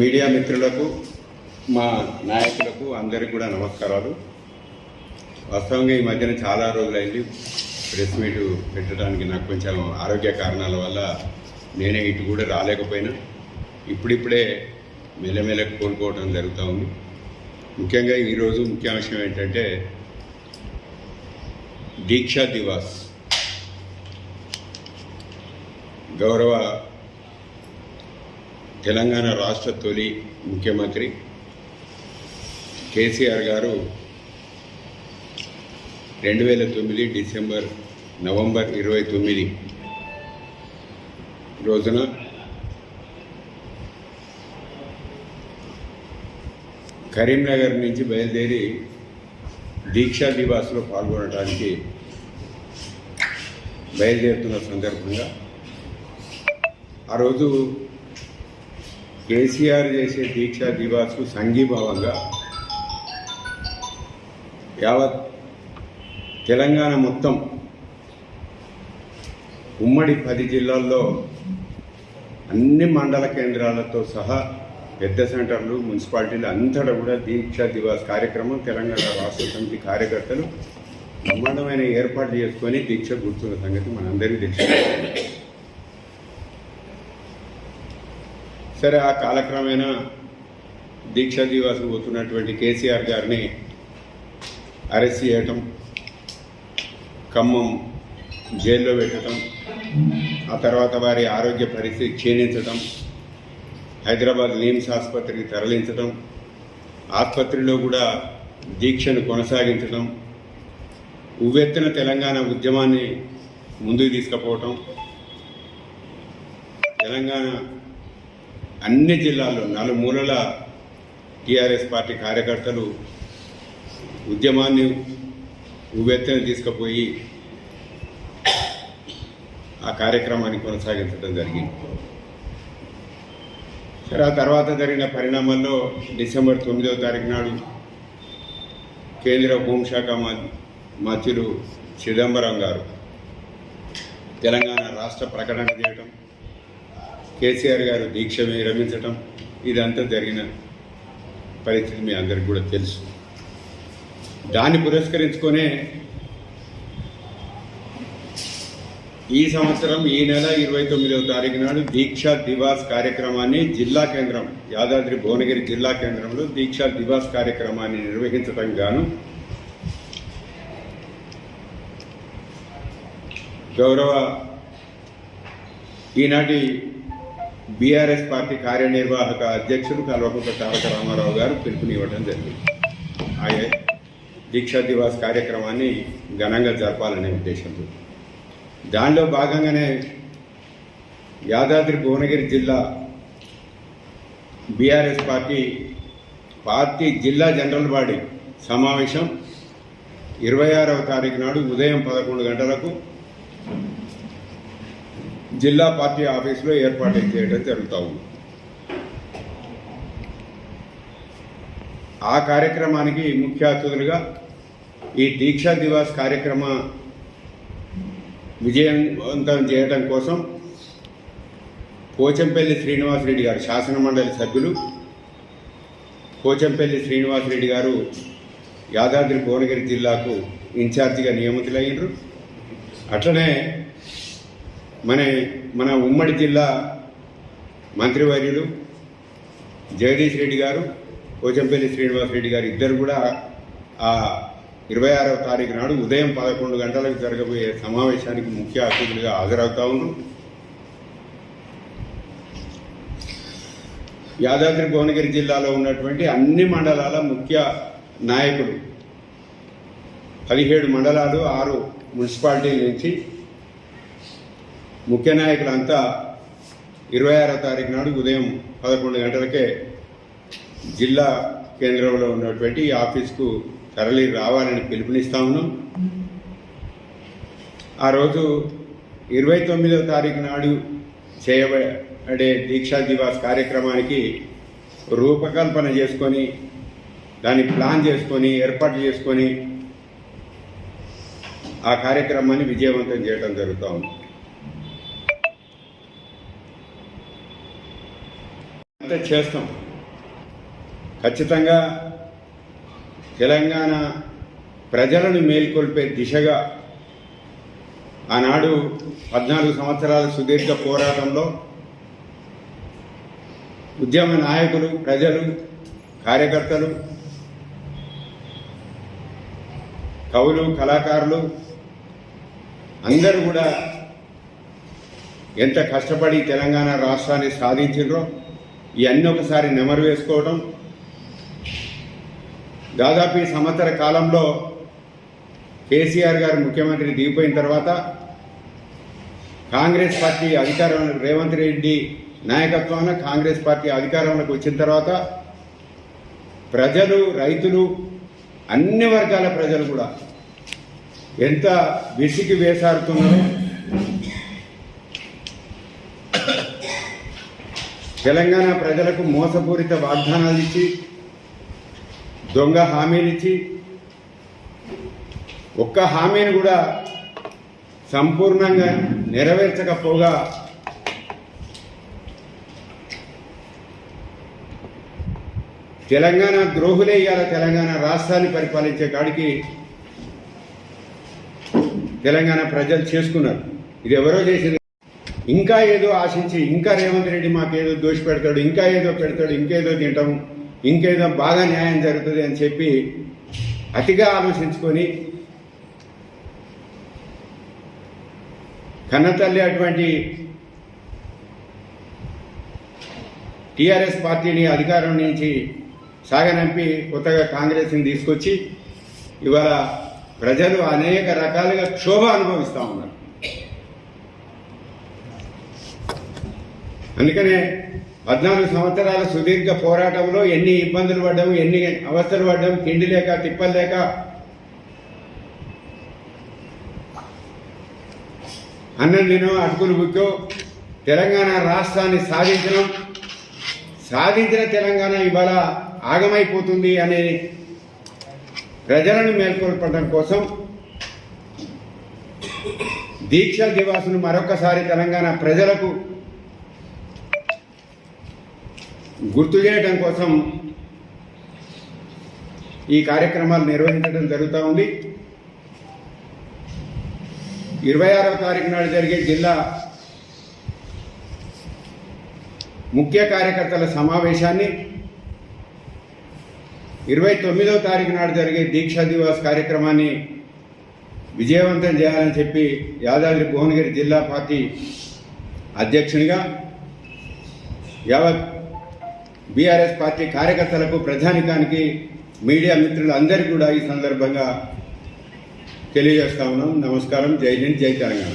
Media మిత్రులకు మా నాయకులకు అందరికీ కూడా నమస్కారాలు. వాస్తవంగా ఈ మధ్యన చాలా రోజులైంది. ప్రెస్ మీట్ పెట్టడానికి నాకు కొంచెం ఆరోగ్య కారణాల వల్ల నేనే ఇటు కూడా రాలేకపోయినా. ఇప్పుడిప్పుడే మెల్లమెల్లకు కోలుకోవడం జరుగుతూ ఉంది. ముఖ్యంగా ఈరోజు ముఖ్య విషయం ఏంటంటే దీక్షా దివాస్. గౌరవ తెలంగాణ రాష్ట్ర తొలి ముఖ్యమంత్రి కేసీఆర్ గారు రెండు వేల తొమ్మిది డిసెంబర్ నవంబర్ ఇరవై తొమ్మిది రోజున కరీంనగర్ నుంచి బయలుదేరి దీక్షా దివాస్లో పాల్గొనడానికి బయలుదేరుతున్న సందర్భంగా ఆ రోజు కేసీఆర్ చేసే దీక్షా దివాస్కు సంఘీభావంగా యావత్ తెలంగాణ మొత్తం ఉమ్మడి పది జిల్లాల్లో అన్ని మండల కేంద్రాలతో సహా పెద్ద సెంటర్లు మున్సిపాలిటీలు అంతటా కూడా దీక్షా దివాస్ కార్యక్రమం తెలంగాణ రాష్ట్ర సమితి కార్యకర్తలు బ్రహ్మాండమైన ఏర్పాట్లు చేసుకొని దీక్ష కూర్చున్న సంగతి మనందరికీ తెలుసు సరే ఆ కాలక్రమేణా దీక్షా దివాసం పోతున్నటువంటి కేసీఆర్ గారిని అరెస్ట్ చేయటం ఖమ్మం జైల్లో పెట్టడం ఆ తర్వాత వారి ఆరోగ్య పరిస్థితి క్షీణించడం హైదరాబాద్ నిమ్స్ ఆసుపత్రికి తరలించడం ఆసుపత్రిలో కూడా దీక్షను కొనసాగించడం ఉవ్వెత్తిన తెలంగాణ ఉద్యమాన్ని ముందుకు తీసుకుపోవటం తెలంగాణ అన్ని జిల్లాల్లో నలుమూలల టీఆర్ఎస్ పార్టీ కార్యకర్తలు ఉద్యమాన్ని ఉవ్వెత్తున తీసుకుపోయి ఆ కార్యక్రమాన్ని కొనసాగించడం జరిగింది. సరే ఆ తర్వాత జరిగిన పరిణామాల్లో డిసెంబర్ తొమ్మిదవ తారీఖు నాడు కేంద్ర హోంశాఖ మం- మంత్రులు చిదంబరం గారు తెలంగాణ రాష్ట్ర ప్రకటన చేయడం కేసీఆర్ గారు దీక్ష విరమించటం ఇదంతా జరిగిన పరిస్థితి మీ అందరికి కూడా తెలుసు. దాన్ని పురస్కరించుకొనే ఈ సంవత్సరం ఈ నెల ఇరవై తొమ్మిదవ తారీఖు నాడు దీక్షా దివాస్ కార్యక్రమాన్ని జిల్లా కేంద్రం యాదాద్రి భువనగిరి జిల్లా కేంద్రంలో దీక్షా దివాస్ కార్యక్రమాన్ని నిర్వహించడం గాను గౌరవ ఈనాటి బీఆర్ఎస్ పార్టీ కార్యనిర్వాహక అధ్యక్షుడు కల్వకుంట్ల తారక రామారావు గారు పిలుపునివ్వడం జరిగింది. ఆయే దీక్షా దివాస్ కార్యక్రమాన్ని ఘనంగా జరపాలనే ఉద్దేశంతో. దానిలో భాగంగానే యాదాద్రి భువనగిరి జిల్లా బీఆర్ఎస్ పార్టీ పార్టీ జిల్లా జనరల్ బాడీ సమావేశం ఇరవై ఆరవ తారీఖు నాడు ఉదయం పదకొండు గంటలకు జిల్లా పార్టీ ఆఫీసులో ఏర్పాటు చేయడం జరుగుతూ ఉంది. ఆ కార్యక్రమానికి ముఖ్య అతిథులుగా ఈ దీక్షా దివాస్ కార్యక్రమ విజయవంతం చేయడం కోసం పోచంపల్లి శ్రీనివాసరెడ్డి గారు శాసన మండలి సభ్యులు పోచంపల్లి శ్రీనివాసరెడ్డి గారు యాదాద్రి భువనగిరి జిల్లాకు ఇన్ఛార్జిగా నియమితులయ్యారు అట్లనే మన మన ఉమ్మడి జిల్లా మంత్రివర్యులు జగదీష్ రెడ్డి గారు పోచంపల్లి శ్రీనివాసరెడ్డి గారు ఇద్దరు కూడా ఆ ఇరవై ఆరవ తారీఖు నాడు ఉదయం పదకొండు గంటలకు జరగబోయే సమావేశానికి ముఖ్య అతిథులుగా హాజరవుతా ఉన్నాం. యాదాద్రి భువనగిరి జిల్లాలో ఉన్నటువంటి అన్ని మండలాల ముఖ్య నాయకులు పదిహేడు మండలాలు ఆరు మున్సిపాలిటీల నుంచి ముఖ్య నాయకులంతా ఇరవై ఆరో తారీఖు నాడు ఉదయం పదకొండు గంటలకే జిల్లా కేంద్రంలో ఉన్నటువంటి ఆఫీస్కు తరలి రావాలని పిలుపునిస్తా ఉన్నాం. ఆ రోజు ఇరవై తొమ్మిదవ తారీఖు నాడు చేయబడే దీక్షా దివాస్ కార్యక్రమానికి రూపకల్పన చేసుకొని దాన్ని ప్లాన్ చేసుకొని ఏర్పాటు చేసుకొని ఆ కార్యక్రమాన్ని విజయవంతం చేయడం జరుగుతూ ఉంది. అంతా చేస్తాం. ఖచ్చితంగా తెలంగాణ ప్రజలను మేల్కొల్పే దిశగా ఆనాడు పద్నాలుగు సంవత్సరాల సుదీర్ఘ పోరాటంలో ఉద్యమ నాయకులు ప్రజలు కార్యకర్తలు కవులు కళాకారులు అందరూ కూడా ఎంత కష్టపడి తెలంగాణ రాష్ట్రాన్ని సాధించారో ఇవన్నీ ఒకసారి నెమరు వేసుకోవడం. దాదాపు ఈ సంవత్సర కాలంలో కేసీఆర్ గారు ముఖ్యమంత్రి దిగిపోయిన తర్వాత కాంగ్రెస్ పార్టీ అధికారంలో రేవంత్ రెడ్డి నాయకత్వాన కాంగ్రెస్ పార్టీ అధికారంలోకి వచ్చిన తర్వాత ప్రజలు రైతులు అన్ని వర్గాల ప్రజలు కూడా ఎంత విసిగి వేసారుతున్నారో. తెలంగాణ ప్రజలకు మోసపూరిత వాగ్దానాలు ఇచ్చి దొంగ హామీలు ఇచ్చి ఒక్క హామీని కూడా సంపూర్ణంగా నెరవేర్చకపోగా తెలంగాణ ద్రోహులే ఇవాళ తెలంగాణ రాష్ట్రాన్ని పరిపాలించే కాడికి తెలంగాణ ప్రజలు చేసుకున్నారు. ఇది ఎవరో చేసింది? ఇంకా ఏదో ఆశించి ఇంకా రేవంత్ రెడ్డి మాకేదో దోషి పెడతాడు ఇంకా ఏదో పెడతాడు ఇంకేదో తింటాం ఇంకేదో బాగా న్యాయం జరుగుతుంది అని చెప్పి అతిగా ఆలోచించుకొని కన్నతల్లి అటువంటి టీఆర్ఎస్ పార్టీని అధికారం నుంచి సాగనంపి కొత్తగా కాంగ్రెస్ని తీసుకొచ్చి ఇవాళ ప్రజలు అనేక రకాలుగా క్షోభ అనుభవిస్తూ ఉన్నారు. అందుకనే పద్నాలుగు సంవత్సరాల సుదీర్ఘ పోరాటంలో ఎన్ని ఇబ్బందులు పడ్డాము ఎన్ని అవస్థలు పడ్డాము తిండి లేక తిప్పలు లేక. అన్నం తినో అటుకులు బుక్కో తెలంగాణ రాష్ట్రాన్ని సాధించడం సాధించిన తెలంగాణ ఇవాళ ఆగమైపోతుంది అనే ప్రజలను మేల్కొల్పడం కోసం దీక్ష దివాసును మరొకసారి తెలంగాణ ప్రజలకు గుర్తు చేయడం కోసం ఈ కార్యక్రమాలు నిర్వహించడం జరుగుతూ ఉంది. ఇరవై ఆరవ తారీఖు నాడు జరిగే జిల్లా ముఖ్య కార్యకర్తల సమావేశాన్ని ఇరవై తొమ్మిదవ తారీఖు నాడు జరిగే దీక్షా దివాస్ కార్యక్రమాన్ని విజయవంతం చేయాలని చెప్పి యాదాద్రి భువనగిరి జిల్లా పార్టీ అధ్యక్షునిగా యావత్ బీఆర్ఎస్ పార్టీ కార్యకర్తలకు ప్రధానికానికి మీడియా మిత్రులందరికీ కూడా ఈ సందర్భంగా తెలియజేస్తా ఉన్నాం. నమస్కారం. జై హింద్ జై తెలంగాణ.